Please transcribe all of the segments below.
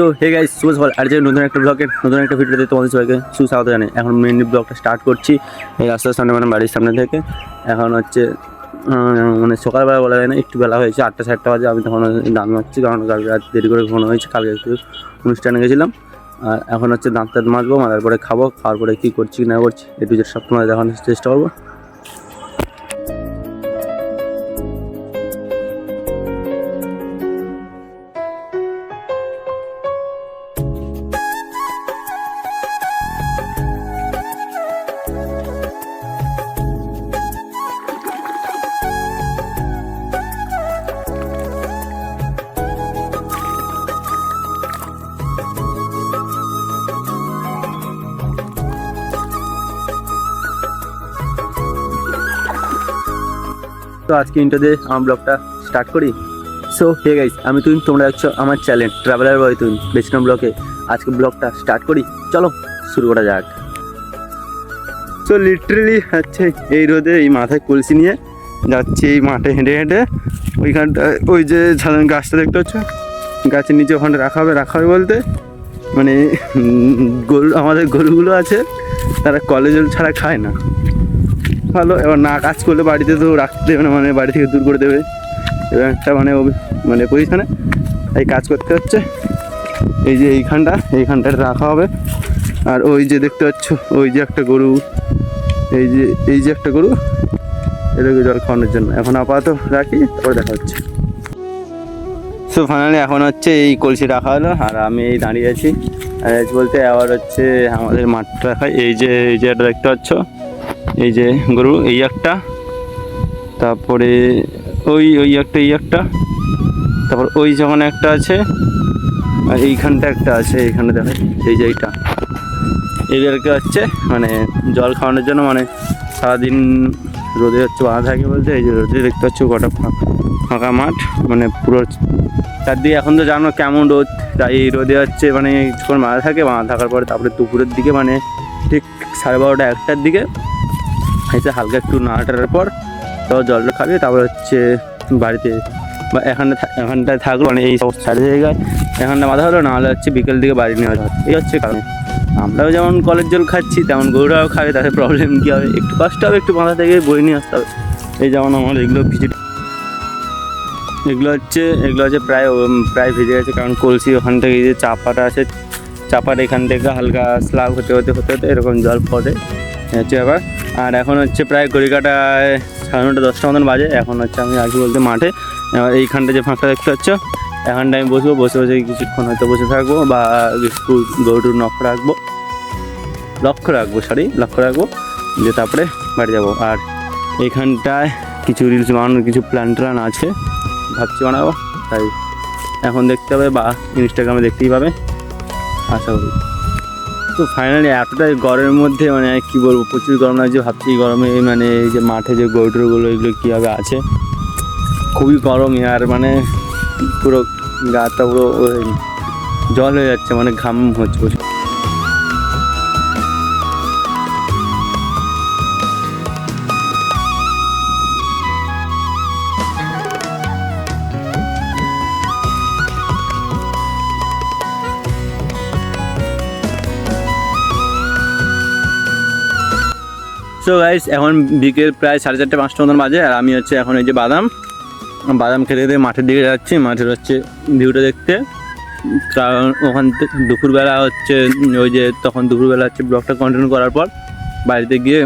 So hey guys শুভ সকাল আর যে নতুন একটা ব্লগের নতুন একটা ভিডিওতে তোমাদের সবাইকে সুস্বাগত জানাই। এখন মেনলি ব্লগটা স্টার্ট করছি এই রাস্তার সামনে মানে বাড়ির সামনে থেকে। এখন হচ্ছে মানে সকালবেলা বলা যায় না, একটু বেলা হয়েছে, আটটা সাতটা বাজে, আমি তখন দাঁত মারছি কারণ কালকে রাত দেরি করে ঘুমানো হয়েছে, কালকে একটু অনুষ্ঠানে গেছিলাম। আর এখন হচ্ছে দাঁত টাত মাজবো মাজার পরে খাব, খাওয়ার পরে কী করছি না করছি একটু সব তোমাদের দেখানোর চেষ্টা করব। তো আজকে ইন্টার দিয়ে আমার ব্লগটা স্টার্ট করি। সো হে গাইস আমি তুই তোমরা দেখছ আমার চ্যানেল ট্রাভেলার বয় তুই বেশনাম ব্লগে আজকে ব্লগটা স্টার্ট করি। চলো, শুরু করা যাক। তো লিটারেলি হচ্ছে এই রোদে, এই মাথায় কলসি নিয়ে যাচ্ছি, এই মাঠে হেঁটে হেঁটে। ওইখানটা, ওই যে সাধারণ গাছটা দেখতে পাচ্ছ? গাছের নিচে ওখানটা রাখা হবে রাখা হবে বলতে। মানে গরু, আমাদের গরুগুলো আছে, তারা কলেজ ছাড়া খায় না। ভালো, এবার না কাজ করলে বাড়িতে তো রাখতে দেবে না মানে বাড়ি থেকে দূর করে দেবে। এবার একটা মানে মানে পজিশনে এই কাজ করতে হচ্ছে। এই যে এইখানটা এইখানটা রাখা হবে। আর ওই যে দেখতে পাচ্ছ, ওই যে একটা গরু, এই যে এই যে একটা গরু, এটাকে জল খাওয়ানোর জন্য। এখন আপাতত রাখি, তারপরে দেখা হচ্ছে। সো ফাইনালি এখন হচ্ছে এই কলসি রাখা হলো, আর আমি এই দাঁড়িয়ে আছি। বলতে আবার হচ্ছে আমাদের মাঠটা এই যে এই যে দেখতে পাচ্ছ এই যে গরু, এই একটা। তারপরে ওই ওই একটা, এই একটা। তারপর ওই যখন একটা আছে, আর এইখানটা একটা আছে, এইখানে দেখো, এই যে এইটা। এদেরকে হচ্ছে মানে জল খাওয়ানোর জন্য মানে সারাদিন রোদে হচ্ছে বাঁধা থাকে বলতে, এই যে রোদে দেখতে পাচ্ছ গোটা ফাঁকা মাঠ মানে পুরো চারদিকে এখন তো জানো কেমন রোদ, তাই এই রোদে হচ্ছে মানে কিছুক্ষণ বাঁধা থাকে, বাঁধা থাকার পরে তারপরে দুপুরের দিকে মানে ঠিক সাড়ে বারোটা, একটার দিকে এসে হালকা একটু নাড়াটার পর তারপর জলটা খাবে, তারপর হচ্ছে বাড়িতে বা এখানে থা- এখানটায় থাকল মানে এই সব সারি জায়গায় এখানটা বাঁধা হলো, নাহলে হচ্ছে বিকেল দিকে বাড়ি নেওয়া যাবে। এই হচ্ছে কারণ। আমরাও যেমন কলের জল খাচ্ছি, তেমন গরুরাও খাবে তাতে প্রবলেম কী হবে? একটু কষ্ট হবে, একটু বাঁধা থেকে বই নিয়ে আসতে হবে। এই যেমন আমার এগুলো ভিজে এগুলো হচ্ছে এগুলো হচ্ছে প্রায় প্রায় ভিজে গেছে, কারণ কলসি ওখান থেকে যে চাপাটা আছে, চাপার এখান থেকে হালকা স্লাগ হতে হতে হতে হতে এরকম জল পড়ে। হচ্ছে ব্যাপার। আর এখন হচ্ছে প্রায় ঘড়িকাটায় সাড়ে নটা, দশটা মতন বাজে। এখন হচ্ছে আমি আছি বলতে মাঠে। এইখানটা যে ফাঁকটা দেখতে পাচ্ছ, এখানটা আমি বসবো। বসে বসে কিছুক্ষণ হয়তো বসে থাকব বা একটু গরুটুর লক্ষ্য রাখব। লক্ষ্য রাখব সরি লক্ষ্য রাখব। যে তারপরে বাড়ি যাব। আর এইখানটায় কিছু রিলস বানানোর, কিছু প্ল্যান ট্যান আছে। ভাবছি বানাবো। তাই এখন দেখতে হবে বা ইনস্টাগ্রামে দেখতেই পাবে। আশা করি। তো ফাইনালি এতটাই গরমের মধ্যে মানে কি বলব, প্রচুর গরম লাগছে, ভাবছি গরমে মানে এই যে মাঠে যে গরুটরগুলো এগুলো কীভাবে আছে। খুবই গরম আর মানে পুরো গাটা পুরো জল হয়ে যাচ্ছে মানে ঘাম হচ্ছে প্রচুর। সো গাইস এখন বিকেল প্রায় সাড়ে চারটে, পাঁচটা মতন বাজে, আর আমি হচ্ছে এখন এই যে বাদাম। বাদাম খেতে খেতে মাঠের দিকে যাচ্ছি, মাঠের হচ্ছে ভিউটা দেখতে। কারণ ওখান দুপুরবেলা হচ্ছে, ওই যে তখন দুপুরবেলা হচ্ছে ব্লগটা কন্টিনিউ করার পর, বাড়িতে গিয়ে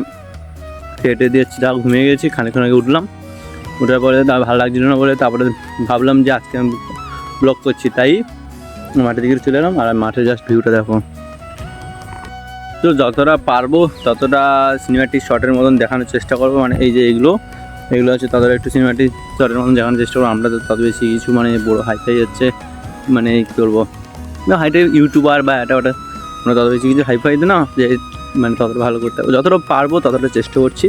খেটে দিয়ে যা ঘুমিয়ে গেছি, খানিকক্ষণ আগে উঠলাম। উঠার পরে তা ভালো লাগছিল না বলে তারপরে ভাবলাম যে আজকে আমি ব্লগ করছি, তাই মাঠের দিকে চলে এলাম, আর মাঠে জাস্ট ভিউটা দেখো। তো যতটা পারব, ততটা সিনেমাটিক শটের মতন দেখানোর চেষ্টা করব। মানে এই যে এগুলো এগুলো হচ্ছে তাদের একটু সিনেমাটিক শটের মতন দেখানোর চেষ্টা করব। আমরা তো তত বেশি কিছু মানে বড়ো হাইফাই হচ্ছে মানে কী করব হাইটে ইউটিউবার বা এটা ওটা, আমরা তত বেশি কিছু হাইফাই না, যে মানে ততটা ভালো করতে হবে যতটা পারব ততটা চেষ্টা করছি।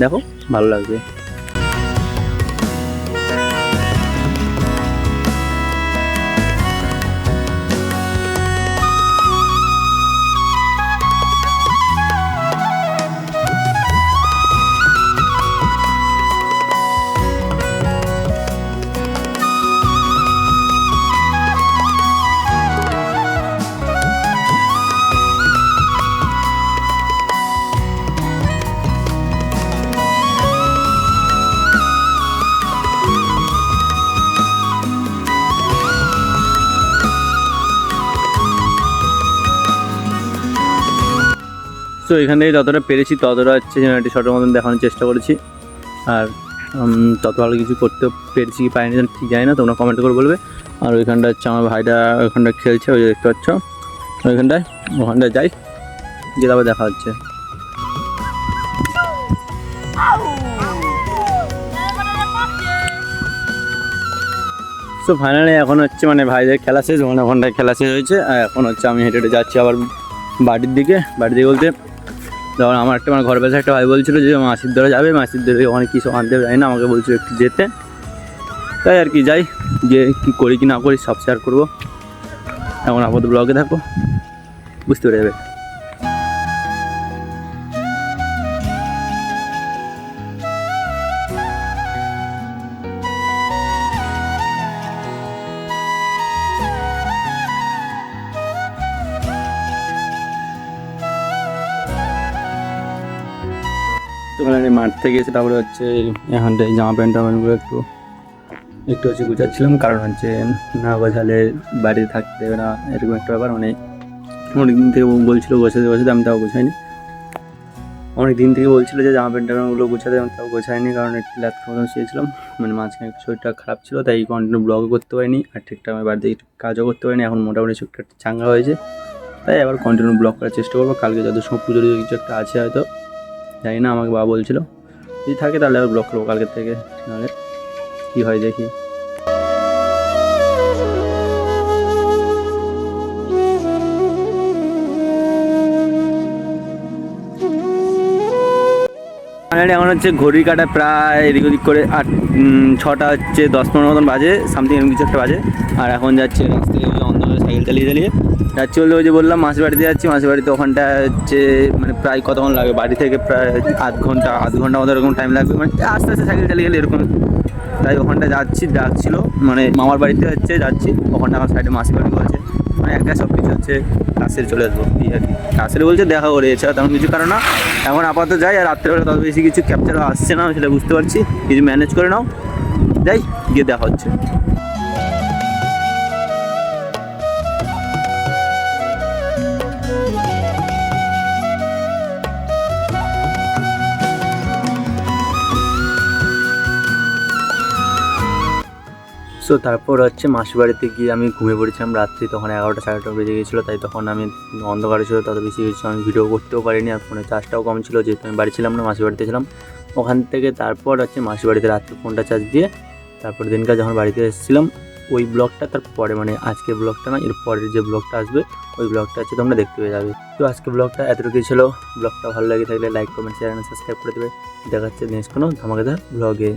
দেখো, ভালো লাগবে। তো এখান থেকে যতটা পেরেছি ততটা হচ্ছে জেনারেটি শটের মতন দেখানোর চেষ্টা করেছি। আর তত ভালো কিছু করতে পেরেছি কি পাইনি জানি ঠিক জানি না, তোমরা কমেন্ট করে বলবে। আর ওইখানটা হচ্ছে আমার ভাইটা ওইখানটা খেলছে, ওই দেখতে পাচ্ছ। ওইখানটায়, ওখানটায় যাই, গিয়ে তারপর দেখা হচ্ছে। তো ফাইনালি এখন হচ্ছে মানে ভাইদের খেলা শেষ, ওখানে ওখানটায় খেলা শেষ হয়েছে। আর এখন হচ্ছে আমি হেঁটে হেঁটে যাচ্ছি আবার বাড়ির দিকে। বাড়ির দিকে বলতে যখন আমার একটা আমার ঘর পাশে একটা ভাই বলছিল যে, মাসির ধরে যাবে, মাসির ধরে অনেক কিছু আনতে যায় না? আমাকে বলছিল একটু যেতে। তাই আর কি, যাই যে কি করি কি না করি সব শেয়ার করব। এখন আপাতত ব্লগে থাকো বুঝতে পেরে যাবে। ওখানে মাঠ থেকে এসে তারপরে হচ্ছে এখানটায় জামা প্যান্ট প্যান্টগুলো একটু একটু হচ্ছে গুছাচ্ছিলাম। কারণ হচ্ছে না গোছালে বাড়িতে থাকতে দেবে না, এরকম একটা ব্যাপার। মানে অনেক দিন থেকে বলছিল গোছাতে গোছাতে, আমি তাও গোছাইনি। অনেক দিন থেকে বলছিল যে জামা প্যান্ট টামাগুলো গোছাতে, আমি তাও গোছাইনি, কারণ একটু ল্যাপটপ মতন শুয়েছিলাম। মানে মাঝখানে একটু শরীরটা খারাপ ছিল, তাই কন্টিনিউ ব্লগও করতে পারিনি, আর ঠিকঠাক আমি বাড়িতে একটু কাজও করতে পারিনি। এখন মোটামুটি একটা চাঙ্গা হয়েছে। তাই আবার কন্টিনিউ ব্লগ করার চেষ্টা করব। কালকে যত সময় পুজোর কিছু একটা আছে হয়তো জানি না, আমাকে বাবা বলছিল। যদি থাকে তাহলে আবার ব্লক করব কালকের থেকে, নাহলে কী হয় দেখি। এখন হচ্ছে ঘড়ি কাটা প্রায় এদিক ওদিক করে আট ছটা হচ্ছে দশ পনেরো মতন বাজে সামথিং এরকম কিছু একটা বাজে। আর এখন যাচ্ছে রাস্তায় অন্ধকারে সাইকেল চালিয়ে চালিয়ে। যাচ্ছি বলতে ওই যে বললাম, মাসির বাড়িতে যাচ্ছি, মাসির বাড়িতে ওখানটা হচ্ছে মানে প্রায় কতক্ষণ লাগে? বাড়ি থেকে প্রায় আধ ঘণ্টা আধ ঘণ্টা মতো এরকম টাইম লাগবে। মানে আস্তে আস্তে সাইকেল চালিয়ে গেলে এরকম। তাই ওখানটা যাচ্ছি, যাচ্ছিল। মানে মামার বাড়িতে হচ্ছে যাচ্ছি। ওখানটা আমার সাইডে মাসির বাড়ি আছে মানে একটা সব কিছু হচ্ছে, কাছের চলে আসব। এই আর কি। কাছের বলছে, দেখা করে এছাড়া তেমন কিছু কারণ না। এখন আপাতত যাই, আর রাত্রেবেলা তত বেশি কিছু ক্যাপচার আসছে না সেটা বুঝতে পারছি। কিছু ম্যানেজ করে নাও। যাই, গিয়ে দেখা হচ্ছে। সো তারপর হচ্ছে মাসির বাড়িতে গিয়ে আমি ঘুমিয়ে পড়েছিলাম রাত্রি। তখন এগারোটা সাড়ে এগারোটা বেজে গেছিল, তাই তখন আমি অন্ধকারে ছিল, তত বেশি কিছু আমি ভিডিও করতেও পারিনি আর ফোনের চার্জটাও কম ছিল, যেহেতু আমি বাড়ি ছিলাম না মাসির বাড়িতে ছিলাম। ওখান থেকে তারপর হচ্ছে মাসির বাড়িতে রাত্রে ফোনটা চার্জ দিয়ে তারপর দিনকার যখন বাড়িতে এসেছিলাম, ওই ব্লগটা তারপরে মানে আজকে ব্লগটা না, এর পরের যে ব্লগটা আসবে, ওই ব্লগটা হচ্ছে তোমরা দেখতে পেয়ে যাবে। তো আজকে ব্লগটা এতটুকুই ছিল। ব্লগটা ভালো লাগে থাকলে লাইক কমেন্ট শেয়ার সাবস্ক্রাইব করে দেবে। দেখাচ্ছে নেক্সট কোনো ধামাকাদার ব্লগে